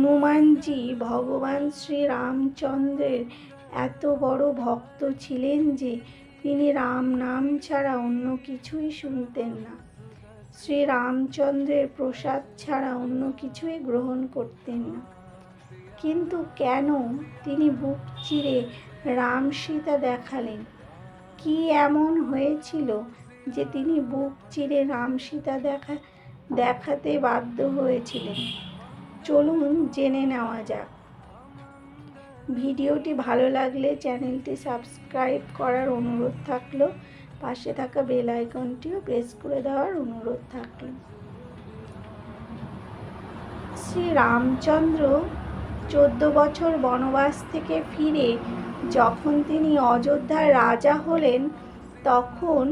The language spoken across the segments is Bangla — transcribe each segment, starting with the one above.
হনুমানজি ভগবান শ্রীরামচন্দ্রের এত বড় ভক্ত ছিলেন যে তিনি রাম নাম ছাড়া অন্য কিছুই শুনতেন না। শ্রীরামচন্দ্রের প্রসাদ ছাড়া অন্য কিছুই গ্রহণ করতেন না। কিন্তু কেন তিনি বুক চিরে রাম সীতা দেখালেন? কি এমন হয়েছিল যে তিনি বুক চিরে রাম সীতা দেখা, দেখাতে বাধ্য হয়েছিলেন? চলুন জেনে নেওয়া যাক। ভিডিওটি ভালো লাগলে চ্যানেলটি সাবস্ক্রাইব করার অনুরোধ থাকল, পাশে থাকা বেল আইকনটিও প্রেস করে দেওয়ার অনুরোধ থাকল। শ্রী রামচন্দ্র চোদ্দ বছর বনবাস থেকে ফিরে যখন তিনি অযোধ্যার রাজা হলেন, তখন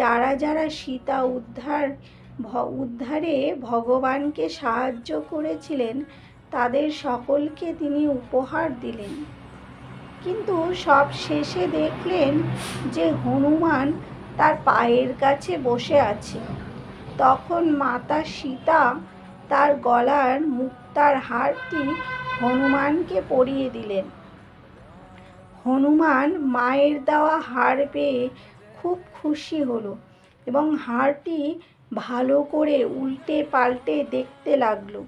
যারা যারা সীতা উদ্ধার উদ্ধারে ভগবানকে সাহায্য করেছিলেন, তাদের সকলকে তিনি উপহার দিলেন। কিন্তু সব শেষে দেখলেন যে হনুমান তার পায়ের কাছে বসে আছে। তখন মাতা সীতা তার গলার মুক্তার হারটি হনুমানকে পরিয়ে দিলেন। হনুমান মায়ের দেওয়া হার পেয়ে খুব খুশি হলো। এবং হাড়টি ভালো করে উল্টে পাল্টে দেখতে লাগল।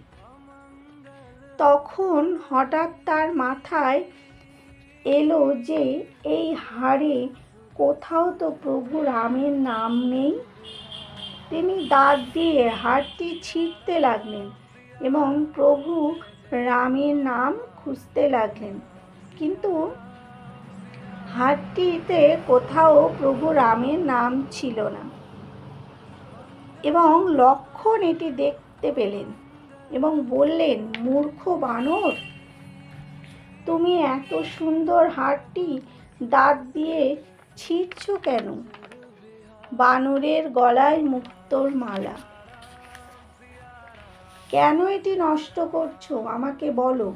তখন হঠাৎ তার মাথায় এলো যে, এই হাড়ে কোথাও তো প্রভু রামের নাম নেই। তিনি দাঁত দিয়ে হাড়টি ছিঁড়তে লাগলেন এবং প্রভু রামের নাম খুঁজতে লাগলেন। কিন্তু হাড়টিতে কোথাও প্রভু রামের নাম ছিল না। এবং লক্ষণ এটি দেখতে পেলেন এবং বললেন, মূর্খ বানর, তুমি এত সুন্দর হাড়টি দাঁত দিয়ে ছিঁড়ছ কেন? বানরের গলায় মুক্তোর মালা। কেন এটি নষ্ট করছ? আমাকে বলো।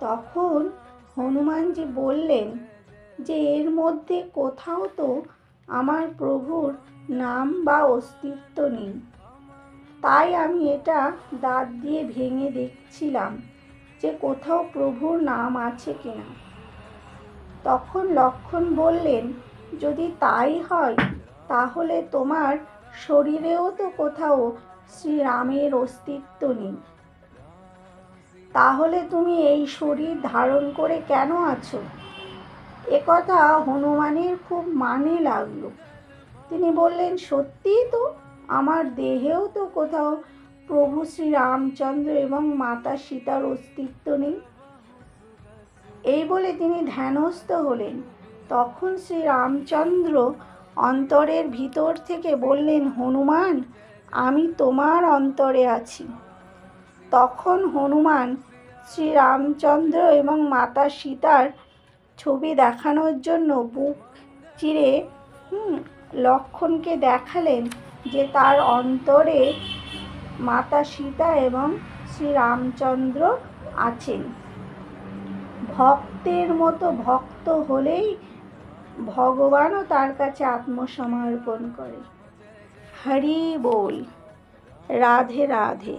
তখন হনুমানজি বললেন, যে এর মধ্যে কোথাও তো আমার প্রভুর নাম বা অস্তিত্ব নেই। তাই আমি এটা দাঁত দিয়ে ভেঙে দেখছিলাম যে কোথাও প্রভুর নাম আছে কিনা। তখন লক্ষণ বললেন, যদি তাই হয়, তাহলে তোমার শরীরেও তো কোথাও শ্রীরামের অস্তিত্ব নেই। তাহলে তুমি এই শরীর ধারণ করে কেন আছো? একথা হনুমানের খুব মানে লাগল। তিনি বললেন সত্যিই তো, আমার দেহেও তো কোথাও প্রভু শ্রী রামচন্দ্র এবং মাতা সীতার অস্তিত্ব নেই। এই বলে তিনি ধ্যানস্থ হলেন। তখন শ্রী রামচন্দ্র অন্তরের ভিতর থেকে বললেন, হনুমান, আমি তোমার অন্তরে আছি। তখন হনুমান শ্রী রামচন্দ্র এবং মাতা সীতার ছবি দেখানোর জন্য বুক চিরে লক্ষণকে দেখালেন যে তার অন্তরে মাতা সীতা এবং শ্রী রামচন্দ্র আছেন। ভক্তের মতো ভক্ত হলেই ভগবানও তার কাছে আত্মসমর্পণ করে। হরি বল, রাধে রাধে।